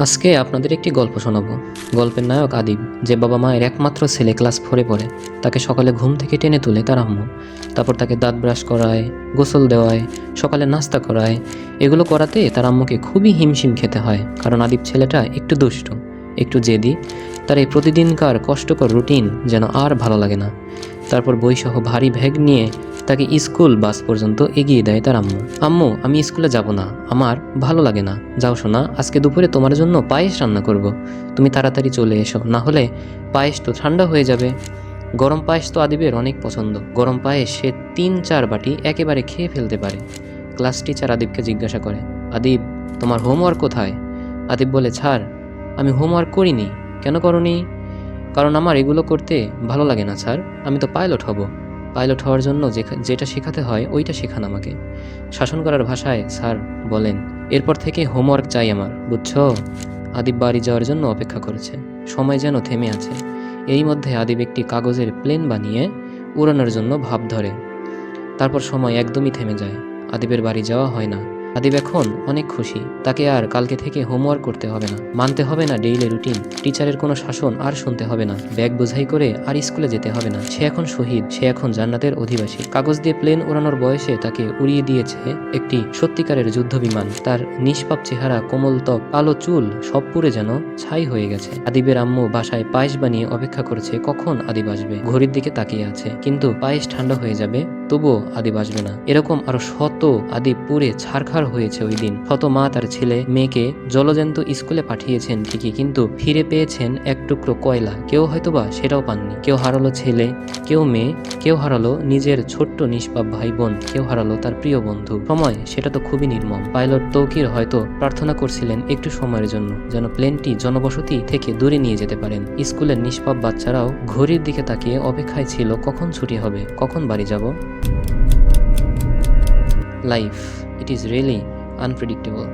আজকে আপনাদের একটি গল্প শোনাবো। গল্পের নায়ক আদিব, যে বাবা মায়ের একমাত্র ছেলে ক্লাস ফোরে পড়ে, তাকে সকালে ঘুম থেকে টেনে তুলে তার আম্মু। তারপর তাকে দাঁত ব্রাশ করায়, গোসল দেওয়ায়, সকালে নাস্তা করায়। এগুলো করাতে তার আম্মুকে খুবই হিমশিম খেতে হয়, কারণ আদিব ছেলেটা একটু দুষ্টু, একটু জেদি। তার এই প্রতিদিনকার কষ্টকর রুটিন যেন আর ভালো লাগে না। তারপর বইসহ ভারী ব্যাগ নিয়ে তাকে স্কুল বাস পর্যন্ত এগিয়ে দেয় তার আম্মু। আম্মু, আমি স্কুলে যাব না। আমার ভালো লাগে না। যাও শোনা আজকে দুপুরে তোমার জন্য পায়েস রান্না করব। তুমি তাড়াতাড়ি চলে এসো, না হলে পায়েস তো ঠান্ডা হয়ে যাবে। গরম পায়েস তো আদিবের অনেক পছন্দ। গরম পায়েস সে তিন চার বাটি একেবারে খেয়ে ফেলতে পারে। ক্লাস টিচার আদিবকে জিজ্ঞাসা করে, আদিব, তোমার হোমওয়ার্ক কোথায়? আদিব বলে, ছাড়, আমি হোমওয়ার্ক করিনি। কেন করনি? কারণ আমার এগুলো করতে ভালো লাগে না স্যার আমি তো পাইলট হব। পাইলট হওয়ার জন্য যেটা শেখাতে হয়, ওইটা শেখান আমাকে। শাসন করার ভাষায় স্যার বলেন, এরপর থেকে হোমওয়ার্ক চাই আমার, বুঝছ? আদিব বাড়ি যাওয়ার জন্য অপেক্ষা করেছে। সময় যেন থেমে আছে। এই মধ্যে আদিব একটি কাগজের প্লেন বানিয়ে উড়ানোর জন্য ভাব ধরে। তারপর সময় একদমই থেমে যায়। আদিবের বাড়ি যাওয়া হয় না। আদিব এখন অনেক খুশি। তাকে আর কালকে থেকে হোমওয়ার্ক করতে হবে না। মানতে হবে না ডেইলি রুটিন। টিচারের কোনো শাসন আর শুনতে হবে না। ব্যাগ বোঝাই করে আর স্কুলে যেতে হবে না। সে এখন শহীদ, সে এখন জান্নাতের অধিবাসী। কাগজ দিয়ে প্লেন ওড়ানোর বয়সে তাকে উড়িয়ে দিয়েছে একটি সত্যিকারের যুদ্ধ বিমান তার নিষ্পাপ চেহারা, কোমল ত্বক, কালো চুল সব পুরে যেন ছাই হয়ে গেছে। আদিবের আম্মু বাসায় পায়েস বানিয়ে অপেক্ষা করছে কখন আদিব আসবে। ঘড়ির দিকে তাকিয়ে আছে। কিন্তু পায়েস ঠান্ডা হয়ে যাবে তবুও আদি বাঁচবে না। এরকম আরও শত আদি পুরে ছারখার হয়েছে ওই দিন। শত মা তার ছেলে, মেয়েকে জলজন্ত স্কুলে পাঠিয়েছেন ঠিকই, কিন্তু ফিরে পেয়েছেন এক টুকরো কয়লা। কেউ হয়তোবা সেটাও পাননি। কেউ হারালো ছেলে কেউ মেয়ে, কেউ হারালো নিজের ছোট্ট নিষ্পাপ ভাই বোন কেউ হারালো তার প্রিয় বন্ধু। সময়, সেটা তো খুবই নির্মম। পাইলট তৌকির হয়তো প্রার্থনা করছিলেন একটু সময়ের জন্য, যেন প্লেনটি জনবসতি থেকে দূরে নিয়ে যেতে পারেন। স্কুলের নিষ্পাপ বাচ্চারাও ঘড়ির দিকে তাকিয়ে অপেক্ষায় ছিল, কখন ছুটি হবে, কখন বাড়ি যাব? Life it is really unpredictable